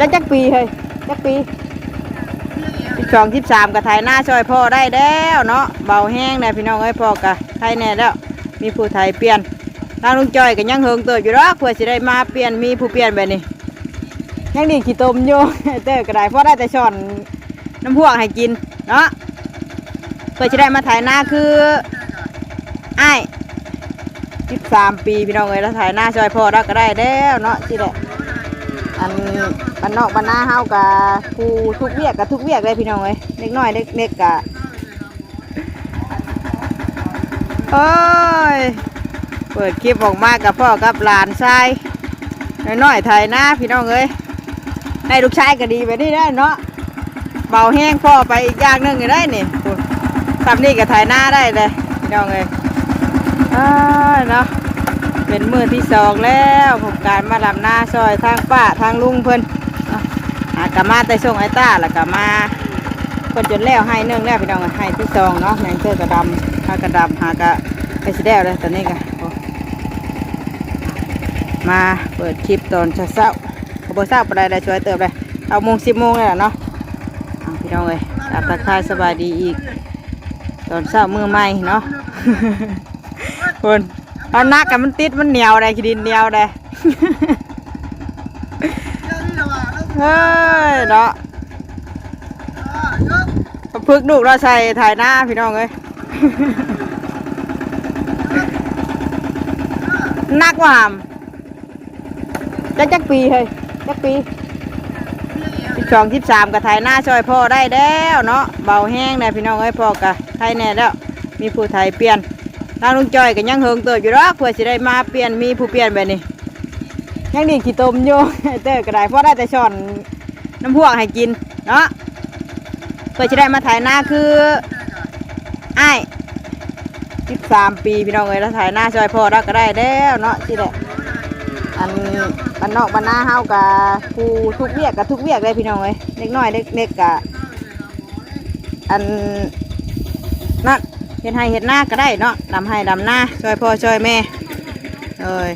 จักจักปีเฮ้ยจักปีสิบสองสิบสามกระถ่ายหน้าช่วยพ่อได้แล้วเนาะเบาแห้งนะพี่น้องเอ้ยพ่อกะไทยแน่แล้วมีผู้ไทยเปลี่ยนทางลุงจอยก็ยังเฮิงเติบอยู่รอกเพื่อสิได้มาเปลี่ยนมีผู้เปลี่ยนแบบนี้ยังดีขี้ตมอยู่เต้อก็ได้เพราะได้แต่ช้อนน้ำพวกให้กินเนาะเพื่อสิได้มาถ่ายหน้าคือไอ้ยสิบสามปีพี่น้องเอ้ยแล้วถ่ายหน้าช่วยพ่อเราก็ได้แล้วเนาะสิแหละอัน บ้านนอกบ้านนาเฮากับผู้ทุกเวียกกับทุกเวียกเลยพี่น้องเอ้ยเล็กน้อยเล็กเล็กกะโอ้ยเปิดคลิปออกมากับพ่อกับหลานชายน้อยๆไทยนะพี่น้องเอ้ยได้ลูกชายก็ดีแบบนี้ได้เนาะเบาแห้งพ่อไปอีกอย่างนึงก็ได้นี่ทำนี่กับไทยหน้าได้เลยพี่น้องเอ้ยอ้ยเนาะเป็นมือที่สองแล้วผมการมาลำหน้าซอยทางป้าทางลุงเพิ่นเน หากมาแต่ส่งไอ้ต้าแล้วก็มาเพิ่นจนแล้วให้เนื่องแล้วพี่น้องให้ที่สองเนาะแมงเตอร์กระดำหากระดำหากะไปสิแล้วเลยตอนนี้ก็โอ้มาเปิดคลิปตอนเช้าๆเขาบอกทราบอะไรได้ช่วยเติบเลยเอาโมงสิบโมงเลยเนาะพี่น้องเลยตาตะคายสบายดีอีก ตอนเช้ามือใหม่เนาะคนเอานักกันมันติดมันเหนียวได้ขี้ดินเหนียวได้ เฮ้ยเนาะพึกลูกเราใส่ถ่ายหน้าพี่น้องเอ้ยนักว่ามจักจักปีเฮ้ยจักปีสิบสองสิบสามกระถ่ายหน้าช่วยพ่อได้แล้วเนาะเบาแห้งนะพี่น้องเอ้ยพ่อกะไทยแน่แล้วมีผู้ไทยเปลี่ยนทางลุงจอยก็ยังเฮิงเติบอยู่รอกเพื่อสิได้มาเปลี่ยนมีผู้เปลี่ยนแบบนี้ ยังดีขี้ตมอยู่เต้อก็ได้เพราะได้แต่ช้อนน้ำพวกให้กินเนาะเพื่อสิได้มาถ่ายหน้าคืออ้ายสิบสามปีพี่น้องเอ้ยแล้วถ่ายหน้าช่วยพ่อเราก็ได้แล้วเนาะสิแหละอันบ้านนอกบ้านนาเฮากับผู้ทุกเวียกกับทุกเวียกเลยพี่น้องเอ้ยเล็กน้อยเล็กเล็กกะอันนั่นเห็ดให้เห็ดหน้าก็ได้เนาะดำให้ดำหน้าช่วยพ่อช่วยแม่เอ้ย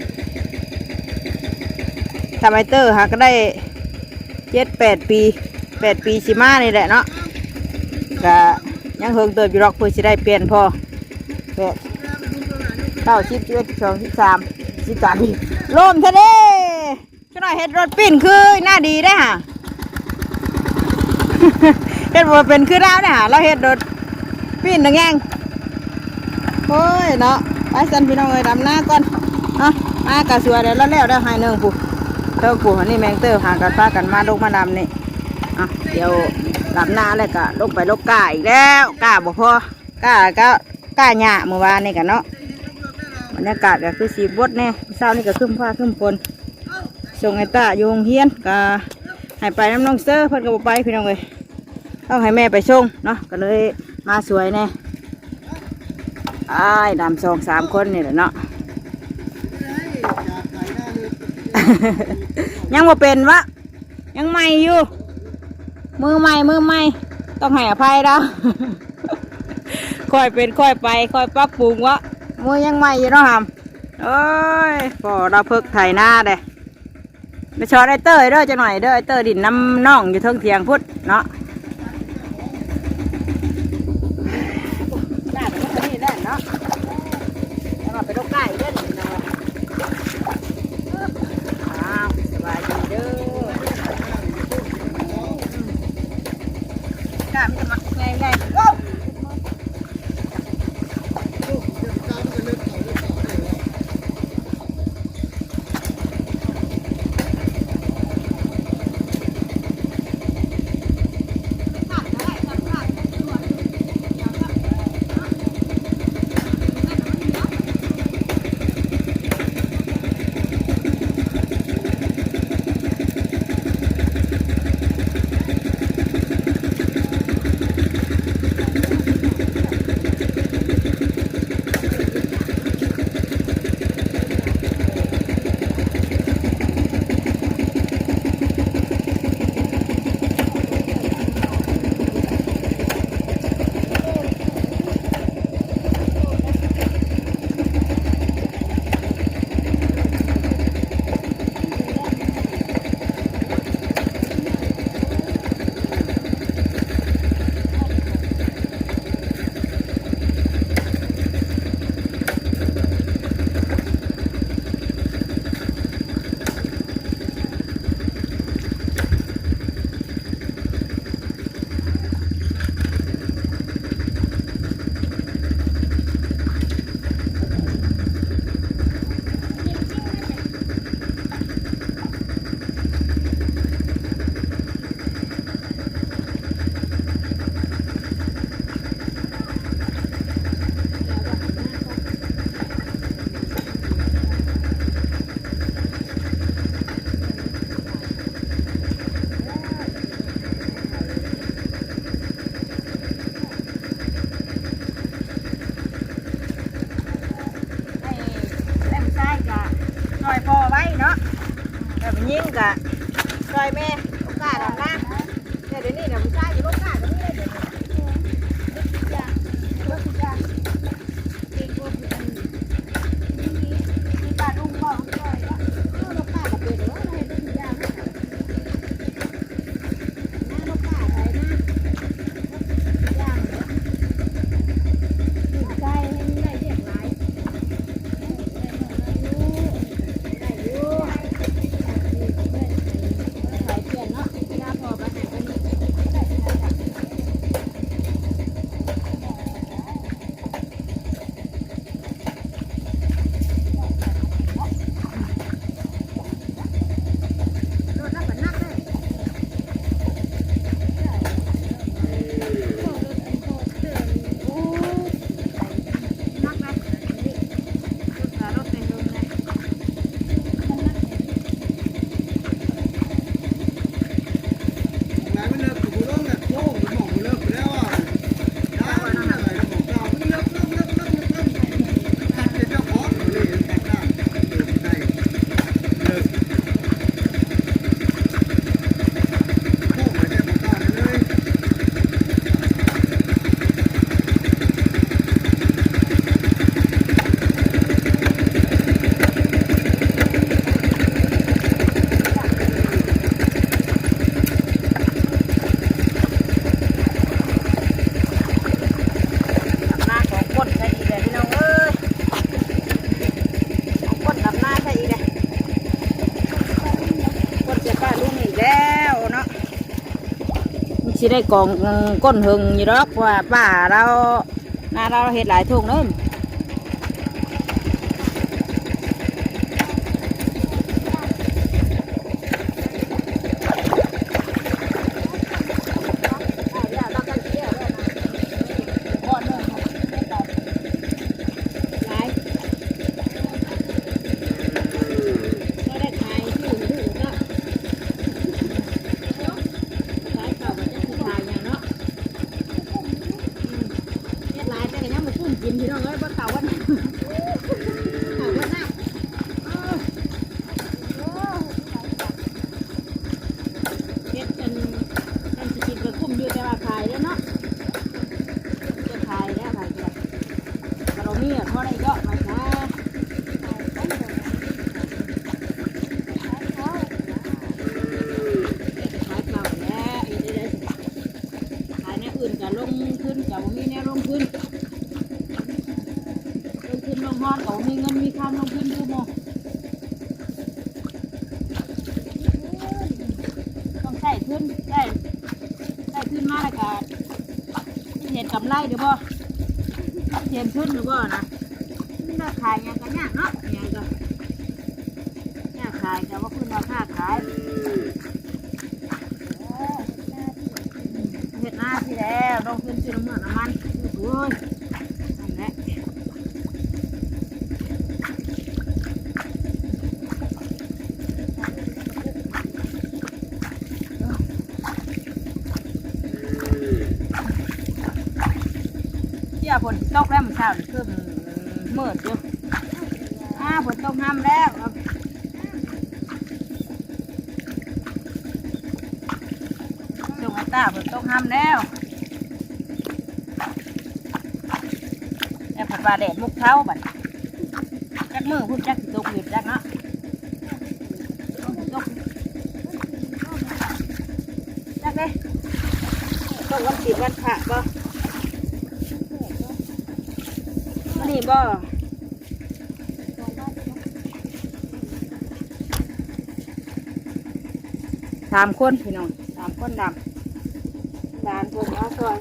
ทำไอเตอร์หาก็ได้เจ็ดแปดปีแปดปีสิมานี่แหละเนาะก็ยังเฮิงเติบอยู่หรอกเพื่อจะได้เปลี่ยนพอแปดเก้าสิบเอ็ดสองสิบสามสิบสามปีลมทะเลช่วยหน่อยเห็ดรถปิ้นคือหน้าดีได้ฮะเห็ดว่าเป็นคือเราเนี่ยฮะเราเห็ดรถปิ้นนังแงงโอ้ยเนาะไปสันพี่น้องเอ้ยดำหน้าก่อนเนาะมากระสวยเดี๋ยวแล้วแล้วได้หายหนึ่งผู้ เท่าผู้อันนี้แมงเตอร์หางกันพากันมาลกมาดำนี่อะเดี๋ยวดำหน้าเลยก็ลกไปลกกาอีกแล้วกาบ่พอกาก็กาหญ้าเมื่อวานนี่กันเนาะบรรยากาศก็คือสีบดแน่เช้านี่ก็ขึ้นฟ้าขึ้นฝนส่งไอ้ตาอยู่โรงเรียนก็ให้ไปน้ำน้องเซอร์เพิ่นก็บไปพี่น้องเอ้ยต้องให้แม่ไปส่งเนาะก็เลยมาสวยแน่อ้ายดำสองสามคนนี่แหละเนาะ ยังบ่เป็นวะยังใหม่อยู่ มือใหม่มือใหม่ต้องให้อภัยเราค่อยเป็นค่อยไป ค่อยปรับปรุงวะมือยังใหม่อยู่เนาะหำเอ้ยพอเราเพิกไถหน้าเด้ไปชอไอเตอร์เด้อจะหน่อยเด้อไอเตอร์ดินน้ำน่องอยู่เทิงเทียงพุทธเนาะ ได้ไปก็นี่แน่เนาะแล้วมาไปลกไก่เด้อนี่นะวะอ้าวสบายดีเด้ อกล้า สิได้กองก้นหึงอยู่ดอกว่าป้าเราหน้าเราเฮ็ดหลายทุ่งเด้อ นกับมีแนวลงขึ้นลงขึ้นลงฮอดเขามีเงินมีคำลงขึ้นดูโมต้องใส่ขึ้นใส่ใส่ขึ้นมากเลยกันเห็นกำไรเดี๋ยวบ่เห็ขึ้นหรือบ่นะนี่เราขายยังกันเนี่ยเนาะยังก็นเนี่ยขายแต่ว่า ยวฝนตกแล้วมันเช้านี่คือเมืดอยู่อ้าฝนตกน้ำแล้วครับจงตาฝนตกน้ำแล้วแต่ฝนปลาแดดมุกเท้าบัดจักมือพุ่นจักสิตกหยุดจักเนาะตกจักเลยตกวันสิวันพระบ่ ก็สามคนพี่น้องสามคนดำดานพวกเขาซอย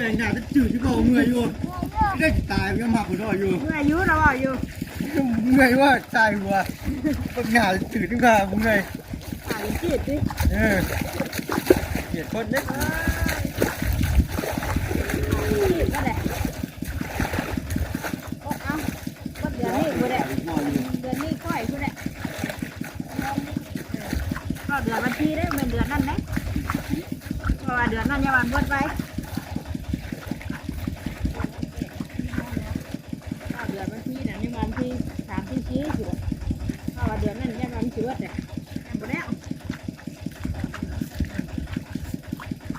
มื่อยหน้าจะจืดที่เบาเมื่อยอยู่ได้ตายก็มาปวดหัวอยู่เมื่อยอยู่เราอ่ะอยู่เมื่อยว่าตายหัวปัญหาจืดที่ขาเมื่อยตายจืดดิเออเกลียดคนเล็กเดือนวันที่ได้เป็นเดือนนั่นไหมเพราะว่าเดือนนั่นยาวันบดไว้ วันที่สามที่สี่อยู่เพราะว่าเดือนนั้นยังวันที่เบิดเนี่ยหมดแล้ว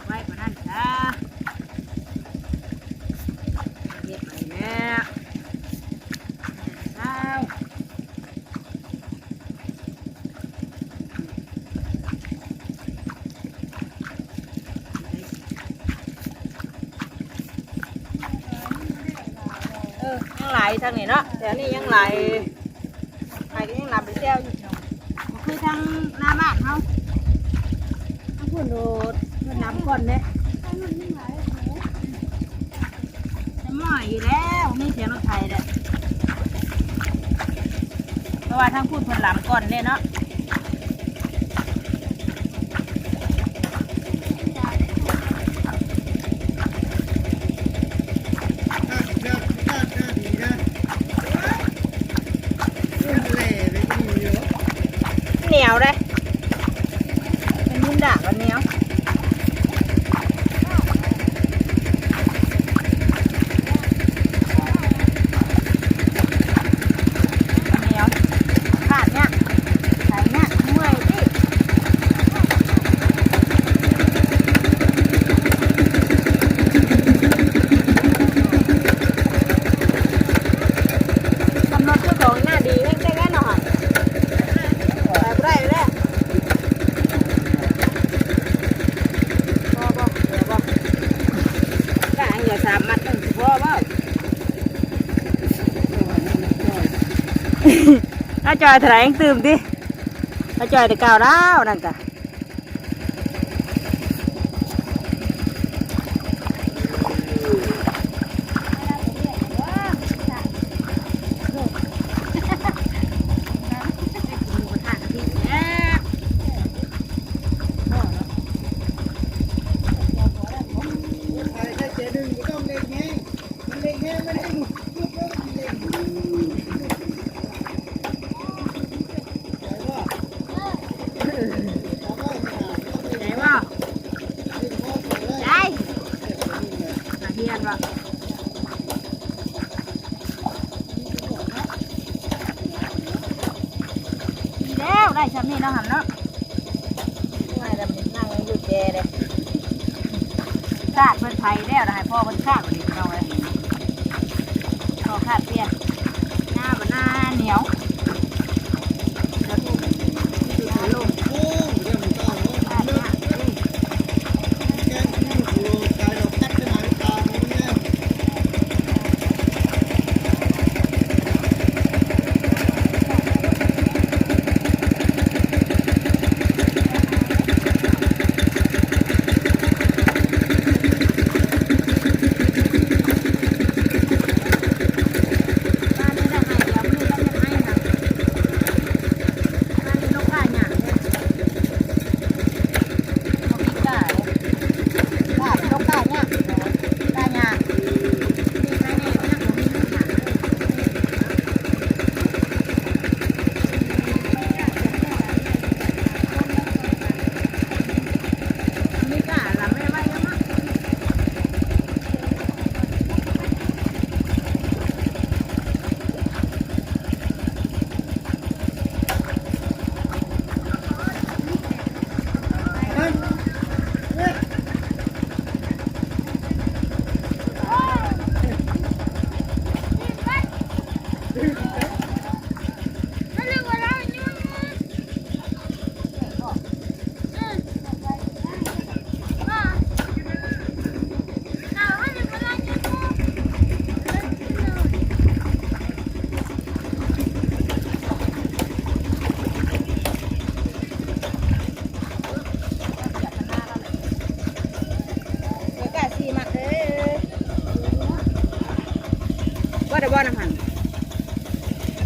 ไว้กว่านั้นจ้าเย็บไปแล้วเช้าเออยังไหลทางนี้เนาะ แต่อันนี้ยังไหลไหลก็ยังหลับไปเที่ยวอยู่เนาะคือทางหน้าบ้านเขาเขาพูดโดดมันน้ำก่อนเลยจะหม้ออยู่แล้วไม่เสียงรถไทยเลยเพราะว่าทั้งพูดคนหลับก่อนเนี่ยเนาะ น่าน่าน่าน่าดีนะเล่นเล่เลยก็มีเยอะ เหนียวเลยเป็นมุ้งด่างกันเหนียวเหนียวขาดเนี่ยใส่เนี่ยเมื่อยดิกำหนดเจ้าของหน้าดีแห้งแค่แค่หน่อยไปบ่ได้เลยพอบ่เดี๋ยวบ่กางอย่าสามมัดตั้งสิพอบ่ ถ้าจอยแถลงตื่มดิอาจอยแต่กล่าวแล้วนั่นกะ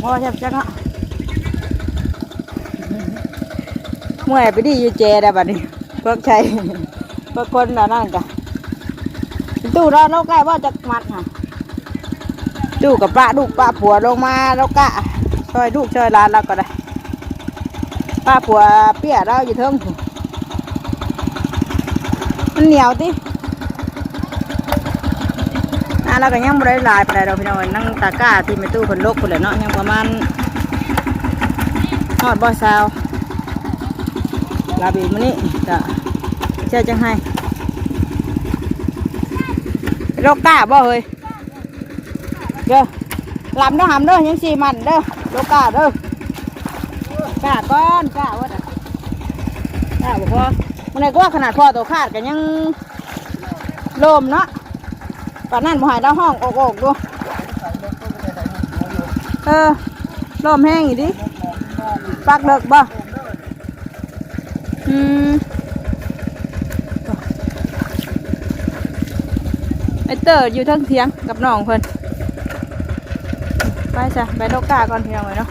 พ่อแทบจักเนาะเมื่อยไปดีอยู่เจได้บัดนี้พวกใช้พวกคนน่ะนั่นกะตู้เราเราใกล้ว่าจะมัดค่ะตู้กับป้าลูกป้าผัวลงมาเรากะช่วยลูกช่วยหลานเราก็ได้ป้าผัวเปี้ยเราอยู่เทิงมันเหนียวติ อะเราก็ยังบ่ได้ลายไปเราพี่น้องนั่งตะก้าที่ไม่ตู้คนโลกคนเลยเนาะยังประมาณฮอดบ่ซาวลาบีมื้อนี้จะเชื่อจังให้โลกก้าบ่เฮ้ยเด้อลำเด้อหำเด้อยังสี่มันเด้อโลกก้าเด้อก้าก้อนก้าว่าแต่กล้าบ่พอมันไหนก็ว่าขนาดพอตัวขาดกันยังโลมเนาะ ปานนั้นบ่ใหายเราห้องโอกๆดูเออลมแห้งอีดิปักเลิกบ่อืมไอเตอร์อยู่ทั้งเทียงกับน้องเพิ่นไปจ้ะไปโลกาก่อนเพี่น้องเลยเนาะ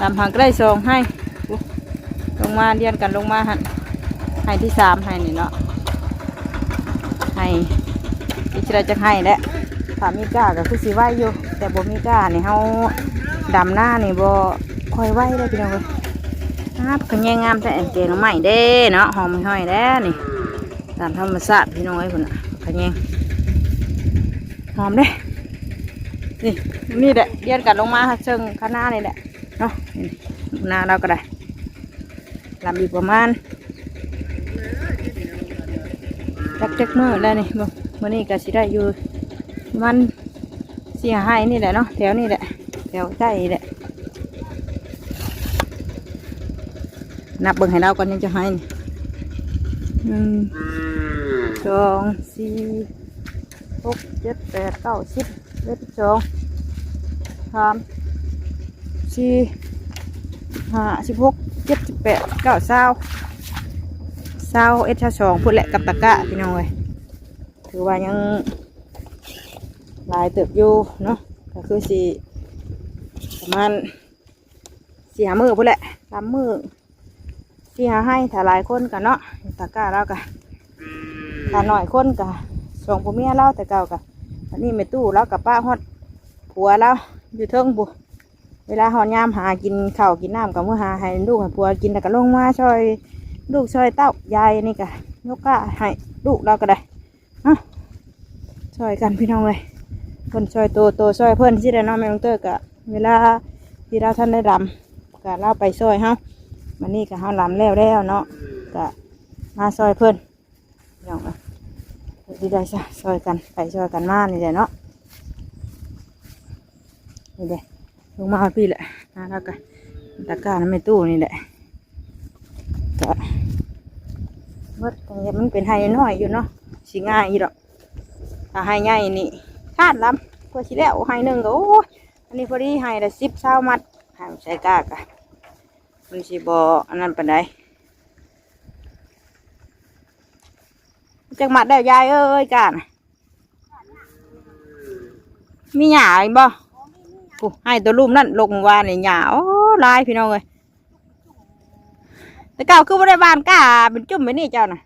ลำพังก็ได้ส่งให้ลงมาเรียนกันลงมาหันให้ที่สามให้นี่เนาะให้ อีกเราจะให้แหละถ้ามีก้าก็คือสิไหวอยู่ แต่บ่มีก้านี่เฮาดำหน้านี่บ่ค่อยไหวได้พี่น้องเอ้ยครับขะแยงงามแต่เจงใหม่เด้เนาะหอมห้อยแด้นี่ตามธรรมชาติพี่น้องเอ้ยพุ่นน่ะขะแยงหอมเด้นี่นี่แหละเรียนกันลงมาเชิงข้างหน้านี่แหละเนาะหน้าเราก็ได้ลำอีกประมาณจักจักมือแล้วนี่บ่ มื่อนี้ก็สิได้อยู่มันเสียหายนี่แหละเนาะแถวนี่แหละแถวใต้นี่แหละนับเบิ่งให้เราก่อนยังจะให้นี่หนึ่งสองสี่หกเจ็ดแปดเก้าสิบเอ็ดสองสามสี่ห้าสิบหกเจ็ดสิบแปดเก้าเศร้าเศร้าเอชสองพูดแหละกับตะกะพี่น้องเลย ถือว่ายังลายเติบอยู่เนาะก็คือสีประมาณสี่หามือพูดแหละสามมือสี่หาให้ถ้าลายคนกันเนาะตะกะเรากะถ้าหน่อยคนกะสองผัวเมียเราแต่เก่ากะอันนี้ไม่ตู้เรากับป้าฮอดผัวเราอยู่เทิงบุเวลาหอนยามหากินข้าวกินน้ำกับมือหาให้ลูกให้ผัวกินแต่ก็ลงมาช่วยลูกช่วยเต้ายายนี่กะนกกะให้ลูกเราก็ได้ ฮะช่วยกันพี่น้องเลยเพิ่นช่วยโตโตช่วยเพิ่นสิได้น้องแมงเตอร์กะเวลาที่เราท่านได้รำกะเราไปช่วยเฮามันนี่กะเฮารำแล้วแล้วเนาะกะมาช่วยเพิ่นพี่น้องเอ้ยดีได้ซะช่วยกันไปช่วยกันมานี่แหละเนาะนี่เด้ลงมาพี่แหละนะแล้วกันตะกร้าน้ำไม่ตู้นี่แหละก็เมื่อตรงนี้มันเป็นไฮน้อยอยู่เนาะ สิง่ายอยู่ดอกถ้าใหญ่ายนี่คาดลำเพื่อสิแล้วไฮหนึ่งก็โอ้อันนี้พอดีไฮละสิบเช้ามัดหามใส่กากะมันสิบออันนั้นปานใดจักมัดได้ยายเอ้ยกานมีหยาอีกบ่กูให้ตัวลุ่มนั่นลงวานนี่หยาโอ้ลายพี่น้องเอ้ยแต่เก่าคือบ่ได้บานก้าเป็นจุ่มไปนี่เจ้าน่ะ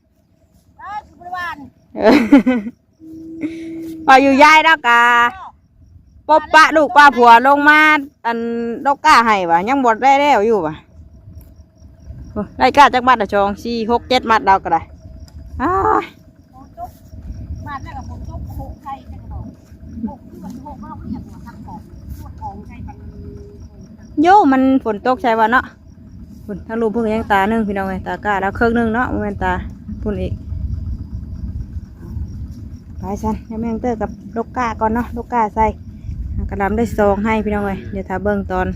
พออยู่ย่ายแล้วกาปบปะลูกปลาผัวลงมาอันดอกก้าให้วะยังบดได้แล้วอยู่วะได้ก้าจักมัดละชองสี่หกเจ็ดมัดเราก็ได้อ้ายบ้านแม่กับผมจุกโขกไข่จังหวะโขกคือมันโขกเราเรียกว่าทำของส่วของไข่ปันโยมันฝนตกใช่วะเนาะฝนทั้งลูกเพิ่งยังตาหนึ่งพี่น้องไงตากาแล้วเครื่องหนึงเนาะมันตาพุ่นอีก ไปสันยังแม่งเตอร์กับลูกกาก่อนเนาะลูกกาใส่กระดำได้ซองให้พี่น้องเลยเดี๋ยวถ้าเบิ่งตอน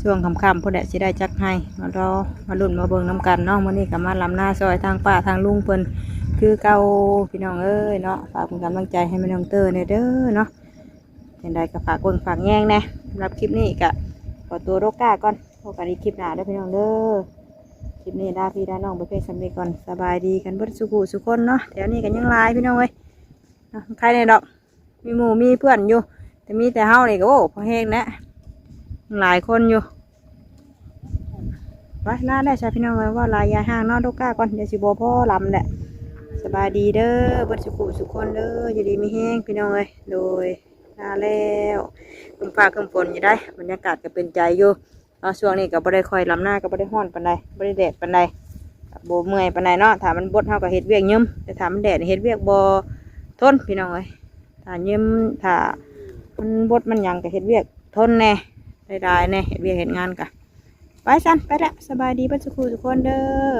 ช่วงค่ำๆพอแดดสิได้จักให้มารอมาลุ่นมาเบิ่งน้ำกันเนาะมื้อนี้ก็มาลำหน้าซอยทางป้าทางลุงเพิ่นคือเก่าพี่น้องเอ้ยเนาะฝากเป็นกำลังใจให้แม่น้องเตอร์เนี่ยเด้อเนาะอย่างใดก็ฝากกดฝากแย่งน่สำหรับคลิปนี้ก็ขอตัวโรก้าก่อนพบกันในคลิปหน้าเด้อพี่น้องเด้อคลิปนี้ลาพี่ลาน้องไปเพื่อสำเร็จก่อนสบายดีกันเบิดสุขุสุขคนเนาะแถวนี้กันยังหลายพี่น้องเอ้ย ใครในดอก มีหมู่มีเพื่อนอยู่ แต่มีแต่เฮานี่ก็โอ้พอแห้งแล้วหลายคนอยู่ไปลาได้ใช่พี่น้องเลยว่าลายยาห้างนอนลูกก้าก่อนเดี๋ยวสิบพ่อลำแหละสบายดีเด้อเบัดสุขุสุขคนเด้ออย่าดีไม่แห้งพี่น้องเลยโดยลาแล้วคุมฟ้าคุมฝนอยู่ได้ บรรยากาศก็เป็นใจอยู่เนาช่วงนี้ก็บ่ได้คอยลำหน้าก็บ่ได้ห้อนปานใดบ่ได้แดดปานใดก็บ่เมื่อยปานใดเนาะถามมันบดเฮาก็เฮ็ดเวียกยืมแต่ถามมันแดดเฮ็ดเวียกบ ทนพี่น้องเอ้ยถ้ายืมถ้ามันบดมันยังก็เห็ดเวียก ทนแน่ได้ๆแน่เห็ดเวียกเห็ดงานกะไปสันไปละสบายดีเบ่สุขุทุกคนเด้อ